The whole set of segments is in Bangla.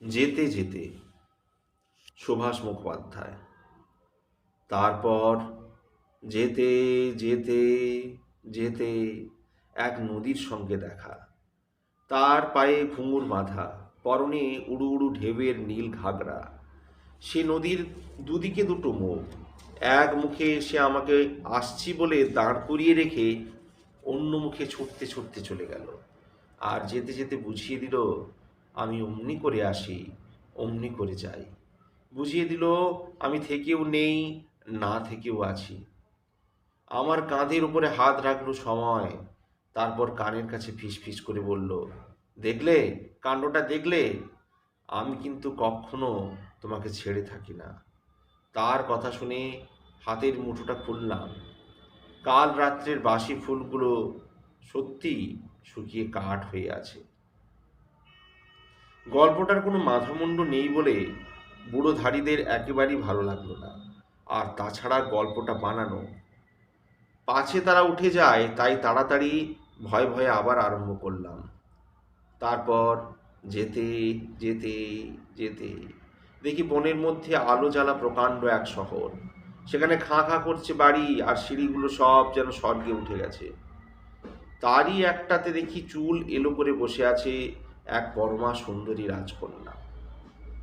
যেতে যেতে সুভাষ মুখোপাধ্যায়। তারপর যেতে যেতে যেতে এক নদীর সঙ্গে দেখা। তার পায়ে ঘুঙুর বাঁধা, পরনে উড়ু উড়ু ঢেউয়ের নীল ঘাগরা। সে নদীর দুদিকে দুটো মুখ এক মুখে সে আমাকে আসছি বলে দাঁড় করিয়ে রেখে অন্য মুখে ছুটতে ছুটতে চলে গেল। আর যেতে যেতে বুঝিয়ে দিল আমি অমনি করে আসি, অমনি করে যাই। বুঝিয়ে দিল, আমি থেকেও নেই, না থেকেও আছি। আমার কাঁধের উপরে হাত রাখল সময়। তারপর কানের কাছে ফিস ফিস করে বলল, দেখলে? কাণ্ডটা দেখলে? আমি কিন্তু কখনো তোমাকে ছেড়ে থাকি না। তার কথা শুনে হাতের মুঠোটা খুললাম। কাল রাত্রের বাসি ফুলগুলো সত্যি শুকিয়ে কাঠ হয়ে আছে। গল্পটার কোনো মাথামুণ্ড নেই বলে বুড়োধারীদের একেবারেই ভালো লাগল না। আর তাছাড়া গল্পটা বানানো। পাছে তারা উঠে যায়, তাই তাড়াতাড়ি ভয়ে ভয়ে আবার আরম্ভ করলাম। তারপর যেতে যেতে যেতে দেখি বনের মধ্যে আলো জ্বালা প্রকাণ্ড এক শহর। সেখানে খাঁ খাঁ করছে বাড়ি আর সিঁড়িগুলো সব যেন স্বর্গে উঠে গেছে। তারই একটাতে দেখি চুল এলো করে বসে আছে এক পরমা সুন্দরী রাজকন্যা।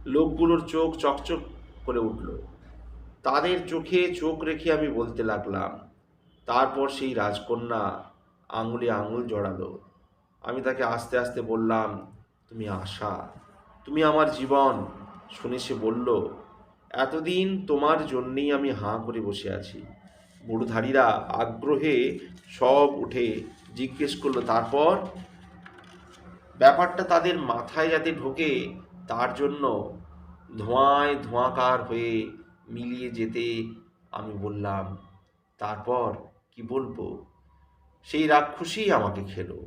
লোকগুলোর চোখ চকচক করে উঠল। তাদের চোখে চোখ রেখে আমি বলতে লাগলাম, তারপর সেই রাজকন্যা আঙুলে আঙুল জড়ালো। আমি তাকে আস্তে আস্তে বললাম, তুমি আশা, তুমি আমার জীবন। শুনে সে বলল, এতদিন তোমার জন্যেই আমি হাঁ করে বসে আছি। বুড়োধারীরা আগ্রহে সব উঠে জিজ্ঞেস করল, তারপর? ব্যাপারটা তাদের মাথায় যাতে ঢোকে, তার জন্য ধোঁয়ায় ধোঁয়াকার হয়ে মিলিয়ে যেতে আমি বললাম, তারপর কি বলব? সেই রাক্ষসী আমাকে খেলো।